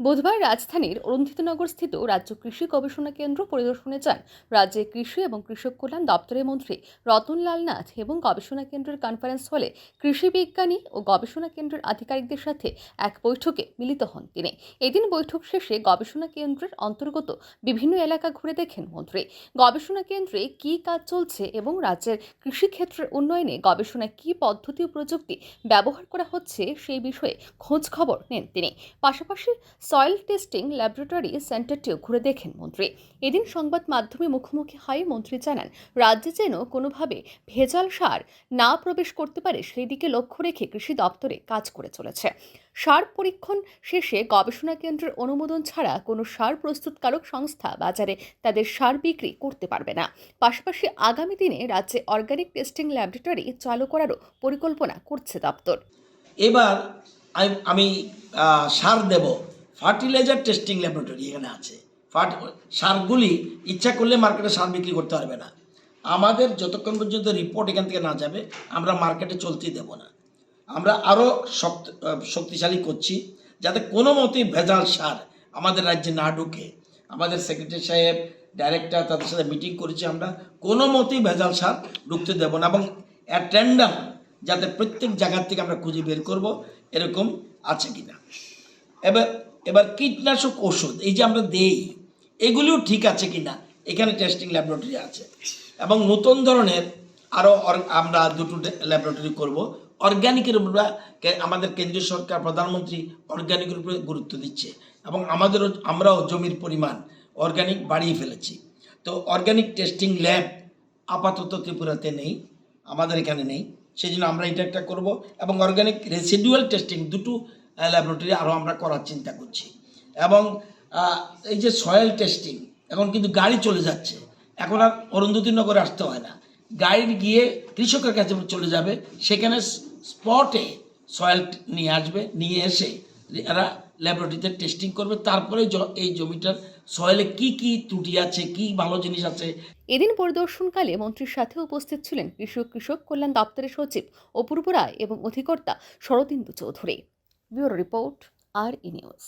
বুধবার রাজধানীর অরুন্ধিতনগর স্থিত রাজ্য কৃষি গবেষণা কেন্দ্র পরিদর্শনে যান রাজ্যের কৃষি এবং কৃষক কল্যাণ দপ্তরের মন্ত্রী রতনলাল নাথ এবং গবেষণা কেন্দ্রের কনফারেন্স হলে কৃষি বিজ্ঞানী ও গবেষণা কেন্দ্রের আধিকারিকদের সাথে এক বৈঠকে মিলিত হন তিনি। এদিন বৈঠক শেষে গবেষণা কেন্দ্রের অন্তর্গত বিভিন্ন এলাকা ঘুরে দেখেন মন্ত্রী। গবেষণা কেন্দ্রে কী কাজ চলছে এবং রাজ্যের কৃষিক্ষেত্রের উন্নয়নে গবেষণায় কী পদ্ধতি ও প্রযুক্তি ব্যবহার করা হচ্ছে সেই বিষয়ে খোঁজ খবর নেন তিনি। পাশাপাশি সয়েল টেস্টিং ল্যাবরেটরি সেন্টারটিও ঘুরে দেখেন মন্ত্রী। এদিন সংবাদ মাধ্যমে মুখোমুখি হয়ে মন্ত্রী জানান, রাজ্যে যেন কোনোভাবে ভেজাল সার না প্রবেশ করতে পারে সেই দিকে লক্ষ্য রেখে কৃষি দপ্তরে কাজ করে চলেছে। সার পরীক্ষণ শেষে গবেষণা কেন্দ্রের অনুমোদন ছাড়া কোনো সার প্রস্তুতকারক সংস্থা বাজারে তাদের সার বিক্রি করতে পারবে না। পাশাপাশি আগামী দিনে রাজ্যে অর্গানিক টেস্টিং ল্যাবরেটরি চালু করারও পরিকল্পনা করছে দপ্তর। এবার আমি- সার দেব। ফার্টিলাইজার টেস্টিং ল্যাবরেটরি এখানে আছে। সারগুলি ইচ্ছা করলে মার্কেটে সার বিক্রি করতে পারবে না। আমাদের যতক্ষণ পর্যন্ত রিপোর্ট এখান থেকে না যাবে, আমরা মার্কেটে চলতেই দেব না। আমরা আরও শক্ত শক্তিশালী করছি যাতে কোনো মতেই ভেজাল সার আমাদের রাজ্যে না ঢুকে। আমাদের সেক্রেটারি সাহেব ডাইরেক্টর তাদের সাথে মিটিং করেছি আমরা। কোনো মতেই ভেজাল সার ঢুকতে দেব না এবং অ্যাটেন্ডাম যাতে প্রত্যেক জায়গার থেকে আমরা খুঁজে বের করব, এরকম আছে কি না এবার এবার কীটনাশক ওষুধ, এই যে আমরা দেই, এগুলিও ঠিক আছে কি না এখানে টেস্টিং ল্যাবরেটরি আছে। এবং নতুন ধরনের আরও আমরা দুটো ল্যাবরেটরি করব। অর্গ্যানিকের উপর আমাদের কেন্দ্রীয় সরকার, প্রধানমন্ত্রী অর্গ্যানিকের উপরে গুরুত্ব দিচ্ছে। এবং আমাদেরও, আমরাও জমির পরিমাণ অর্গ্যানিক বাড়িয়ে ফেলেছি। তো অর্গ্যানিক টেস্টিং ল্যাব আপাতত ত্রিপুরাতে নেই, আমাদের এখানে নেই। সেই জন্য আমরা এটা একটা করব। এবং অর্গানিক রেসিডুয়াল টেস্টিং দুটো ল্যাবরেটরি আরও আমরা করার চিন্তা করছি। এবং এই যে সয়েল টেস্টিং এখন কিন্তু গাড়ি চলে যাচ্ছে। এখন আর অরুন্ধতী নগরে আসতে হয় না। গাড়ি গিয়ে কৃষকের কাছে চলে যাবে। সেখানে স্পটে সয়েল নিয়ে আসবে, নিয়ে এসে এরা ল্যাবরেটরিতে টেস্টিং করবে। তারপরে এই জমিটার সয়েলে কি কি ত্রুটি আছে, কি ভালো জিনিস আছে। এদিন পরিদর্শনকালে মন্ত্রীর সাথে উপস্থিত ছিলেন কৃষক কৃষক কল্যাণ দপ্তরের সচিব অপূর্ব রায় এবং অধিকর্তা শরদিন্দু চৌধুরী। ব্যুরো রিপোর্ট আর ই নিউজ